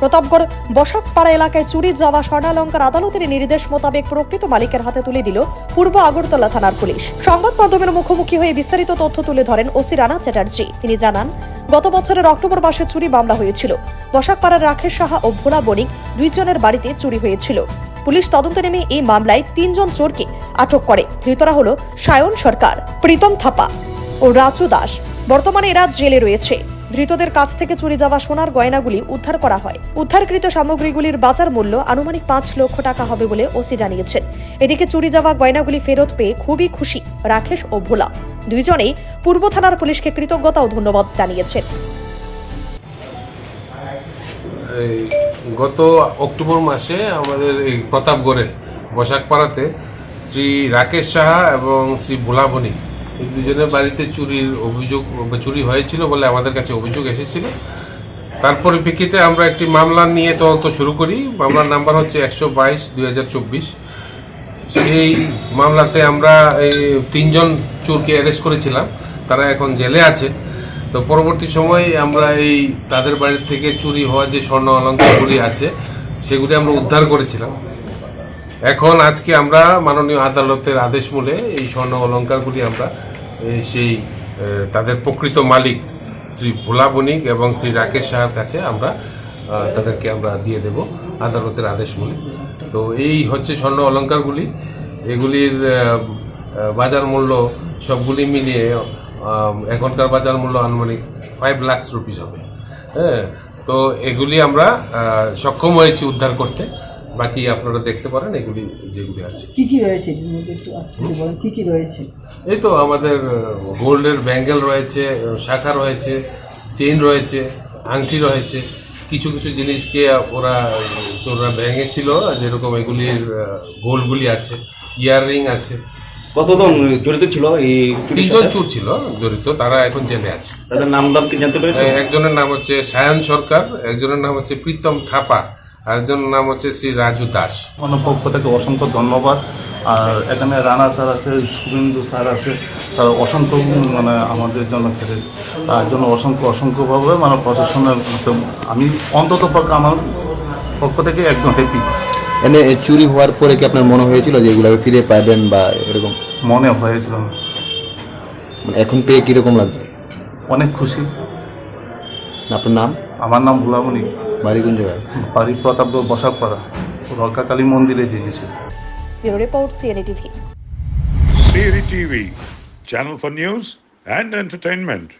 প্রতাপগড় বসাকপাড়া এলাকায় চুরি যাওয়া স্বর্ণালঙ্কার আদালতের নির্দেশ মোতাবেক প্রকৃত মালিকের হাতে তুলে দিল পূর্ব আগরতলা থানার পুলিশ। সংবাদ মাধ্যমের মুখোমুখি হয়ে বিস্তারিত তথ্য তুলে ধরেন ওসি রানা চ্যাটার্জি। তিনি জানান, গত বছরের অক্টোবর মাসে চুরি মামলা হয়েছিল। বসাকপাড়ার রাকেশ সাহা ও ভোলা বণিক দুইজনের বাড়িতে চুরি হয়েছিল। পুলিশ তদন্তে নেমে এই মামলায় তিনজন চোরকে আটক করে। ধৃতরা হল সায়ন সরকার, প্রীতম থাপা ও রাজু দাস। বর্তমানে এরা জেলে রয়েছে। ধৃতদের কাছ থেকে চুরি যাওয়া সোনার গয়নাগুলি উদ্ধার করা হয়। উদ্ধারকৃত সামগ্রীগুলির বাজার মূল্য আনুমানিক পাঁচ লক্ষ টাকা হবে বলে ওসি জানিয়েছেন। এদিকে চুরি যাওয়া গয়নাগুলি ফেরত পেয়ে খুবই খুশি রাকেশ ও ভোলা। দুইজনেই পূর্ব থানার পুলিশকে কৃতজ্ঞতা ও ধন্যবাদ জানিয়েছেন। গত অক্টোবর মাসে আমাদের এই প্রতাপগড়ে বসাকপাড়াতে শ্রী রাকেশ সাহা এবং শ্রী ভোলাবনি এই দুজনের বাড়িতে চুরির অভিযোগ চুরি হয়েছিল বলে আমাদের কাছে অভিযোগ এসেছিল। তার পরিপ্রেক্ষিতে আমরা একটি মামলা নিয়ে তদন্ত শুরু করি। মামলার নাম্বার হচ্ছে একশো বাইশ, দুই সেই মামলাতে আমরা এই তিনজন চোরকে অ্যারেস্ট করেছিলাম। তারা এখন জেলে আছে। তো পরবর্তী সময়ে আমরা এই তাদের বাড়ির থেকে চুরি হওয়া যে স্বর্ণ অলঙ্কারগুলি আছে, সেগুলি আমরা উদ্ধার করেছিলাম। এখন আজকে আমরা মাননীয় আদালতের আদেশ মূলে এই স্বর্ণ অলঙ্কারগুলি আমরা সেই তাদের প্রকৃত মালিক শ্রী ভোলা বণিক এবং শ্রী রাকেশ সাহার কাছে আমরা তাদেরকে আমরা দিয়ে দেব আদালতের আদেশ মূলে তো এই হচ্ছে স্বর্ণ অলঙ্কারগুলি। এগুলির বাজার মূল্য সবগুলি মিলিয়ে এখনকার বাজার মূল্য আনুমানিক ফাইভ লাখস রুপিস হবে। হ্যাঁ তো এগুলি আমরা সক্ষম হয়েছি উদ্ধার করতে। বাকি আপনারা দেখতে পারেন এগুলি যেগুলি আছে। কি কি রয়েছে? একটু বলেন কি কি রয়েছে? এই তো আমাদের গোল্ডের ব্যাঙ্গেল রয়েছে শাখা রয়েছে চেইন রয়েছে আংটি রয়েছে। কিছু কিছু জিনিসকে ওরা চোররা ভেঙেছিল যেরকম এগুলির গোল্ডগুলি আছে ইয়াররিং আছে। কতজন জড়িত ছিল এই তিনজন চোর ছিল জড়িত তারা এখন জেলে আছে। তাদের নাম দাম কি জানতে পেরেছেন? একজনের নাম হচ্ছে সায়ন সরকার একজনের নাম হচ্ছে প্রীতম থাপা। আরেকজনের নাম হচ্ছে শ্রী রাজু দাস। আমার পক্ষ থেকে অসংখ্য ধন্যবাদ। আর এখানে রানা স্যার আছে শুভেন্দু স্যার আছে তারা অসংখ্য মানে আমাদের জন্য খেলে তার জন্য অসংখ্য অসংখ্যভাবে মানে প্রশাসনের আমি অন্তত পক্ষে আমার পক্ষ থেকে একদম হ্যাপি এনে চুরি হওয়ার পরে কি আপনার মনে হয়েছিল যে এগুলো ফিরে পাবেন বা এরকম? মনে হয়েছিল। মানে এখন পেয়ে কীরকম লাগছে? অনেক খুশি। আপনার নাম? আমার নাম ভুলামণি বাড়ি কোন জায়গায় বাড়ি প্রতাপগড় বসাকপাড়া রক্ষাকালী মন্দিরে জেনেছি bureau report CNE TV. CNE TV channel for news and entertainment.